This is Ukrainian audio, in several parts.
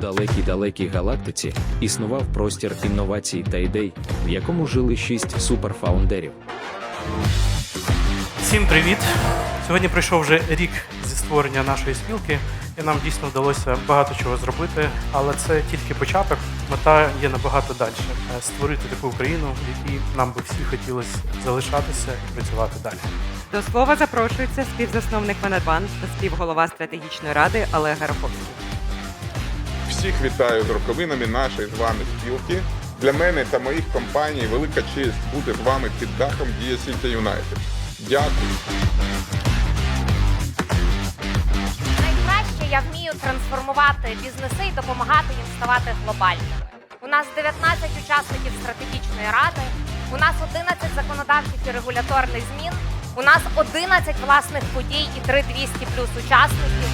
далекій далекій галактиці існував простір інновацій та ідей, в якому жили шість суперфаундерів. Всім привіт! Сьогодні пройшов вже рік зі створення нашої спілки, і нам дійсно вдалося багато чого зробити, але це тільки початок. Мета є набагато далі створити таку Україну, в якій нам би всі хотілося залишатися і працювати далі. До слова запрошується співзасновник Манадбан та співголова стратегічної ради Олег Гараховський. Всіх вітаю з роковинами нашої з вами спілки. Для мене та моїх компаній велика честь бути з вами під дахом Дія Сіті Юнайтед. Дякую. Найкраще я вмію трансформувати бізнеси і допомагати їм ставати глобальними. У нас 19 учасників стратегічної ради, у нас 11 законодавчих і регуляторних змін, у нас 11 власних подій і 3 200 плюс учасників.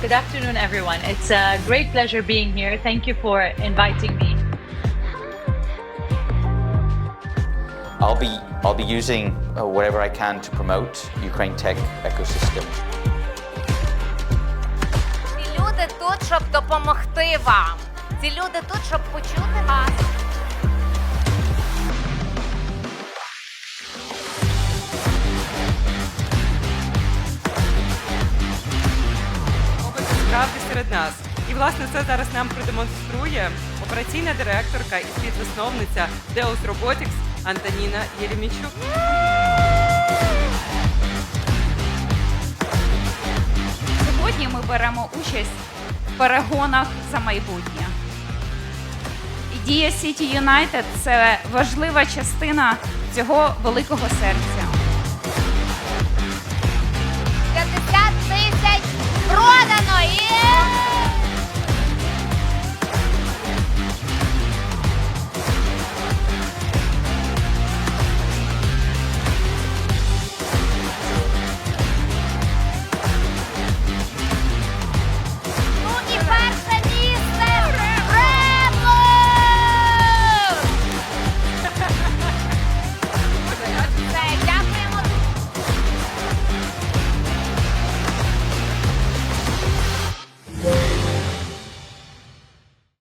good afternoon, everyone. It's a great pleasure being here. Thank you for inviting me. I'll be I'll be using uh, whatever I can to promote Ukraine tech ecosystem. Ці люди тут, щоб допомогти вам. Ці люди тут, щоб почути вас. Справді серед нас. І власне це зараз нам продемонструє операційна директорка і співзасновниця Deus Robotics Антоніна Єремічук. Сьогодні ми беремо участь в перегонах за майбутнє. І Дія City United – це важлива частина цього великого серця.